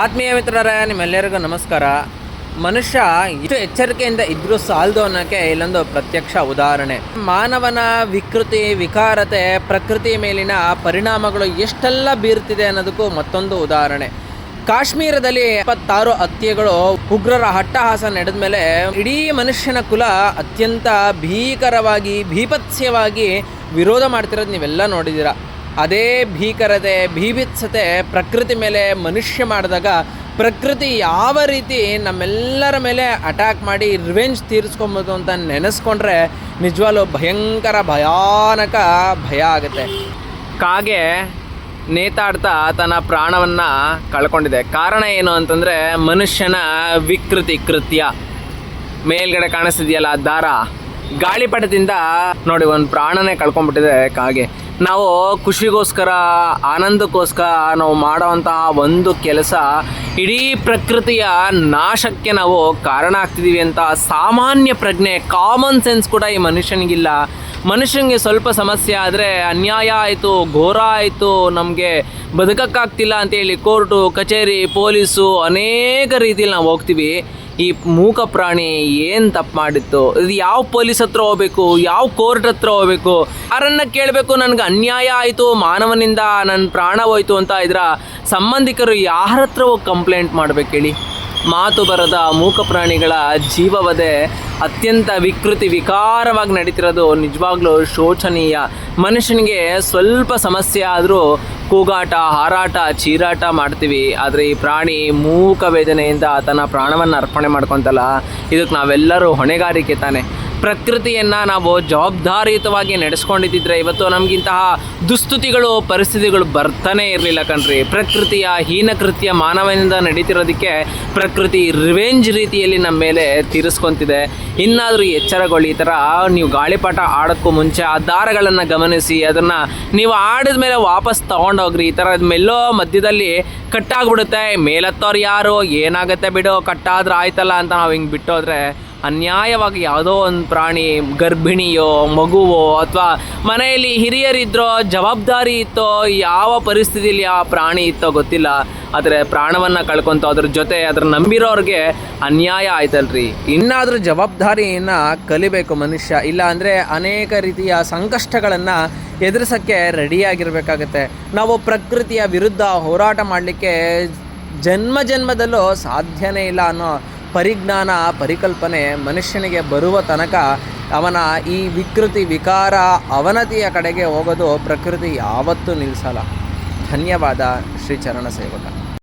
ಆತ್ಮೀಯ ಮಿತ್ರರೇ, ನಿಮ್ಮೆಲ್ಲರಿಗೂ ನಮಸ್ಕಾರ. ಮನುಷ್ಯ ಇಷ್ಟು ಎಚ್ಚರಿಕೆಯಿಂದ ಇದ್ರೂ ಸಾಲದು ಅನ್ನೋಕ್ಕೆ ಇಲ್ಲೊಂದು ಪ್ರತ್ಯಕ್ಷ ಉದಾಹರಣೆ. ಮಾನವನ ವಿಕೃತಿ, ವಿಕಾರತೆ, ಪ್ರಕೃತಿ ಮೇಲಿನ ಪರಿಣಾಮಗಳು ಎಷ್ಟೆಲ್ಲ ಬೀರ್ತಿದೆ ಅನ್ನೋದಕ್ಕೂ ಮತ್ತೊಂದು ಉದಾಹರಣೆ. ಕಾಶ್ಮೀರದಲ್ಲಿ ಇಪ್ಪತ್ತಾರು ಹತ್ಯೆಗಳು, ಉಗ್ರರ ಹಟ್ಟಹಾಸ ನಡೆದ ಮೇಲೆ ಇಡೀ ಮನುಷ್ಯನ ಕುಲ ಅತ್ಯಂತ ಭೀಕರವಾಗಿ ಭೀಪತ್ಸ್ಯವಾಗಿ ವಿರೋಧ ಮಾಡ್ತಿರೋದು ನೀವೆಲ್ಲ ನೋಡಿದ್ದೀರ? ಅದೇ ಭೀಕರತೆ, ಭೀಭಿತ್ಸತೆ ಪ್ರಕೃತಿ ಮೇಲೆ ಮನುಷ್ಯ ಮಾಡಿದಾಗ ಪ್ರಕೃತಿ ಯಾವ ರೀತಿ ನಮ್ಮೆಲ್ಲರ ಮೇಲೆ ಅಟ್ಯಾಕ್ ಮಾಡಿ ರಿವೆಂಜ್ ತೀರಿಸ್ಕೊಬೋದು ಅಂತ ನೆನೆಸ್ಕೊಂಡ್ರೆ ನಿಜವಾಗ್ಲೂ ಭಯಂಕರ, ಭಯಾನಕ ಭಯ ಆಗುತ್ತೆ. ಕಾಗೆ ನೇತಾಡ್ತಾ ತನ್ನ ಪ್ರಾಣವನ್ನು ಕಳ್ಕೊಂಡಿದೆ. ಕಾರಣ ಏನು ಅಂತಂದರೆ ಮನುಷ್ಯನ ವಿಕೃತಿ ಕೃತ್ಯ. ಮೇಲ್ಗಡೆ ಕಾಣಿಸ್ತಿದೆಯಲ್ಲ ದಾರ? ಗಾಳಿಪಟದಿಂದ ನೋಡಿ ಒಂದು ಪ್ರಾಣನೇ ಕಳ್ಕೊಂಡ್ಬಿಟ್ಟಿದೆ ಕಾಗೆ. ನಾವು ಖುಷಿಗೋಸ್ಕರ, ಆನಂದಕ್ಕೋಸ್ಕರ ನಾವು ಮಾಡೋವಂತಹ ಒಂದು ಕೆಲಸ ಇಡೀ ಪ್ರಕೃತಿಯ ನಾಶಕ್ಕೆ ನಾವು ಕಾರಣ ಆಗ್ತಿದ್ದೀವಿ ಅಂತ ಸಾಮಾನ್ಯ ಪ್ರಜ್ಞೆ ಕಾಮನ್ ಸೆನ್ಸ್ ಕೂಡ ಈ ಮನುಷ್ಯನಿಗಿಲ್ಲ. ಮನುಷ್ಯನಿಗೆ ಸ್ವಲ್ಪ ಸಮಸ್ಯೆ ಆದರೆ ಅನ್ಯಾಯ ಆಯಿತು, ಘೋರ ಆಯಿತು, ನಮಗೆ ಬದುಕಕ್ಕಾಗ್ತಿಲ್ಲ ಅಂತೇಳಿ ಕೋರ್ಟು, ಕಚೇರಿ, ಪೊಲೀಸು ಅನೇಕ ರೀತಿಯಲ್ಲಿ ನಾವು ಹೋಗ್ತೀವಿ. ಈ ಮೂಕ ಪ್ರಾಣಿ ಏನು ತಪ್ಪು ಮಾಡಿತ್ತು? ಇದು ಯಾವ ಪೊಲೀಸ್ ಹತ್ರ ಹೋಗ್ಬೇಕು? ಯಾವ ಕೋರ್ಟ್ ಹತ್ರ ಹೋಗ್ಬೇಕು? ಯಾರನ್ನ ಕೇಳಬೇಕು? ನನಗೆ ಅನ್ಯಾಯ ಆಯಿತು, ಮಾನವನಿಂದ ನನ್ನ ಪ್ರಾಣ ಹೋಯ್ತು ಅಂತ ಇದರ ಸಂಬಂಧಿಕರು ಯಾರ ಹತ್ರ ಹೋಗಿ ಕಂಪ್ಲೇಂಟ್ ಮಾಡ್ಬೇಕು ಹೇಳಿ? ಮಾತು ಬರದ ಮೂಕ ಪ್ರಾಣಿಗಳ ಜೀವವದೆ ಅತ್ಯಂತ ವಿಕೃತಿ ವಿಕಾರವಾಗಿ ನಡೀತಿರೋದು ನಿಜವಾಗ್ಲೂ ಶೋಚನೀಯ. ಮನುಷ್ಯನಿಗೆ ಸ್ವಲ್ಪ ಸಮಸ್ಯೆ ಆದರೂ ಕೂಗಾಟ, ಹಾರಾಟ, ಚೀರಾಟ ಮಾಡ್ತೀವಿ. ಆದರೆ ಈ ಪ್ರಾಣಿ ಮೂಕ ವೇದನೆಯಿಂದ ತನ್ನ ಪ್ರಾಣವನ್ನು ಅರ್ಪಣೆ ಮಾಡ್ಕೊತಲ್ಲ, ಇದಕ್ಕೆ ನಾವೆಲ್ಲರೂ ಹೊಣೆಗಾರಿಕೆ ತಾನೆ. ಪ್ರಕೃತಿಯನ್ನು ನಾವು ಜವಾಬ್ದಾರಿಯುತವಾಗಿ ನಡೆಸ್ಕೊಂಡಿದ್ದಿದ್ರೆ ಇವತ್ತು ನಮಗಿಂತಹ ದುಸ್ತುತಿಗಳು, ಪರಿಸ್ಥಿತಿಗಳು ಬರ್ತಾನೆ ಇರಲಿಲ್ಲ ಕಣ್ರಿ. ಪ್ರಕೃತಿಯ ಹೀನಕೃತ್ಯ ಮಾನವನಿಂದ ನಡೀತಿರೋದಕ್ಕೆ ಪ್ರಕೃತಿ ರಿವೆಂಜ್ ರೀತಿಯಲ್ಲಿ ನಮ್ಮ ಮೇಲೆ ತೀರಿಸ್ಕೊತಿದೆ. ಇನ್ನಾದರೂ ಎಚ್ಚರಗೊಳ್ಳಿ, ಈ ಥರ ನೀವು ಗಾಳಿಪಟ ಆಡೋಕ್ಕೂ ಮುಂಚೆ ಆ ದಾರಗಳನ್ನು ಗಮನಿಸಿ, ಅದನ್ನು ನೀವು ಆಡಿದ ಮೇಲೆ ವಾಪಸ್ ತೊಗೊಂಡೋಗ್ರಿ. ಈ ಥರ ಮೆಲ್ಲೋ ಮಧ್ಯದಲ್ಲಿ ಕಟ್ಟಾಗ್ಬಿಡುತ್ತೆ. ಮೇಲತ್ತವ್ರು ಯಾರು? ಏನಾಗುತ್ತೆ ಬಿಡು, ಕಟ್ಟಾದ್ರೆ ಆಯ್ತಲ್ಲ ಅಂತ ನಾವು ಹಿಂಗೆ ಬಿಟ್ಟೋದ್ರೆ ಅನ್ಯಾಯವಾಗಿ ಯಾವುದೋ ಒಂದು ಪ್ರಾಣಿ, ಗರ್ಭಿಣಿಯೋ, ಮಗುವೋ ಅಥವಾ ಮನೆಯಲ್ಲಿ ಹಿರಿಯರಿದ್ರೋ, ಜವಾಬ್ದಾರಿ ಇತ್ತೋ, ಯಾವ ಪರಿಸ್ಥಿತಿಯಲ್ಲಿ ಆ ಪ್ರಾಣಿ ಇತ್ತೋ ಗೊತ್ತಿಲ್ಲ. ಆದರೆ ಪ್ರಾಣವನ್ನು ಕಳ್ಕೊಂತ ಅದ್ರ ಜೊತೆ ಅದ್ರ ನಂಬಿರೋರಿಗೆ ಅನ್ಯಾಯ ಆಯ್ತಲ್ರಿ. ಇನ್ನಾದರೂ ಜವಾಬ್ದಾರಿಯನ್ನು ಕಲಿಬೇಕು ಮನುಷ್ಯ. ಇಲ್ಲ ಅಂದರೆ ಅನೇಕ ರೀತಿಯ ಸಂಕಷ್ಟಗಳನ್ನು ಎದುರಿಸೋಕ್ಕೆ ರೆಡಿಯಾಗಿರಬೇಕಾಗತ್ತೆ. ನಾವು ಪ್ರಕೃತಿಯ ವಿರುದ್ಧ ಹೋರಾಟ ಮಾಡಲಿಕ್ಕೆ ಜನ್ಮ ಜನ್ಮದಲ್ಲೂ ಸಾಧ್ಯನೇ ಇಲ್ಲ ಅನ್ನೋ ಪರಿಜ್ಞಾನ, ಪರಿಕಲ್ಪನೆ ಮನುಷ್ಯನಿಗೆ ಬರುವ ತನಕ ಅವನ ಈ ವಿಕೃತಿ, ವಿಕಾರ, ಅವನತಿಯ ಕಡೆಗೆ ಹೋಗೋದು ಪ್ರಕೃತಿ ಯಾವತ್ತೂ ನಿಲ್ಲಿಸಲ್ಲ ಧನ್ಯವಾದ ಶ್ರೀ ಚರಣ ಸೇವಕ.